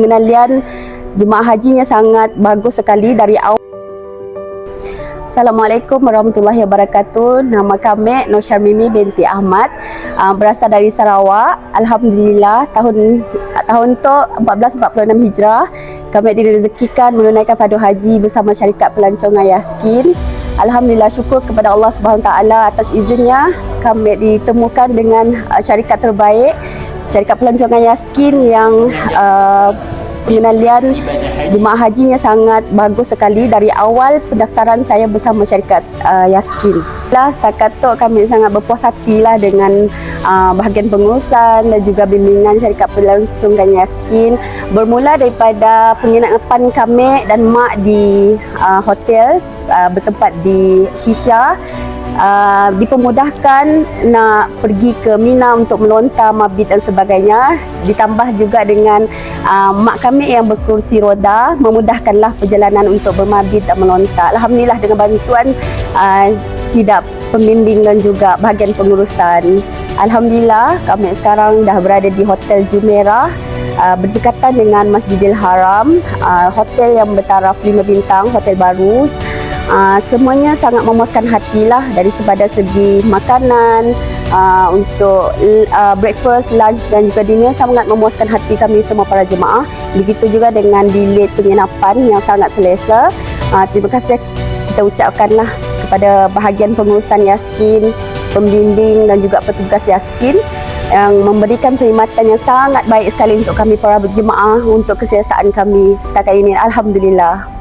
pengenalian jemaah hajinya sangat bagus sekali dari awal. Assalamualaikum warahmatullahi wabarakatuh. Nama kami Nur Syarmimi binti Ahmad. Uh, berasal dari Sarawak. Alhamdulillah tahun tahun tu 1446 Hijrah kami direzekikan menunaikan fardu haji bersama syarikat pelancongan Yaskin. Alhamdulillah syukur kepada Allah Subhanahu taala atas izinnya kami ditemukan dengan uh, syarikat terbaik syarikat pelancongan Yaskin yang uh, pengenalian jemaah hajinya sangat bagus sekali dari awal pendaftaran saya bersama syarikat uh, Yaskin. Lah setakat tu kami sangat berpuas hati lah dengan uh, bahagian pengurusan dan juga bimbingan syarikat pelancongan Yaskin. Bermula daripada penginapan kami dan mak di uh, hotel uh, bertempat di Shisha uh, dipermudahkan nak pergi ke Mina untuk melontar mabit dan sebagainya. Ditambah juga dengan uh, mak kami yang berkursi roda memudahkanlah perjalanan untuk bermabit dan melontar. Alhamdulillah dengan bantuan uh, sidap pembimbing dan juga bahagian pengurusan. Alhamdulillah kami sekarang dah berada di Hotel Jumeirah uh, berdekatan dengan Masjidil Haram. Uh, hotel yang bertaraf 5 bintang hotel baru Uh, semuanya sangat memuaskan hati lah dari sepada segi makanan uh, untuk uh, breakfast, lunch dan juga dinner sangat memuaskan hati kami semua para jemaah. Begitu juga dengan bilik penginapan yang sangat selesa. Uh, terima kasih kita ucapkanlah kepada bahagian pengurusan Yaskin, pembimbing dan juga petugas Yaskin yang memberikan perkhidmatan yang sangat baik sekali untuk kami para jemaah untuk kesiasaan kami setakat ini. Alhamdulillah.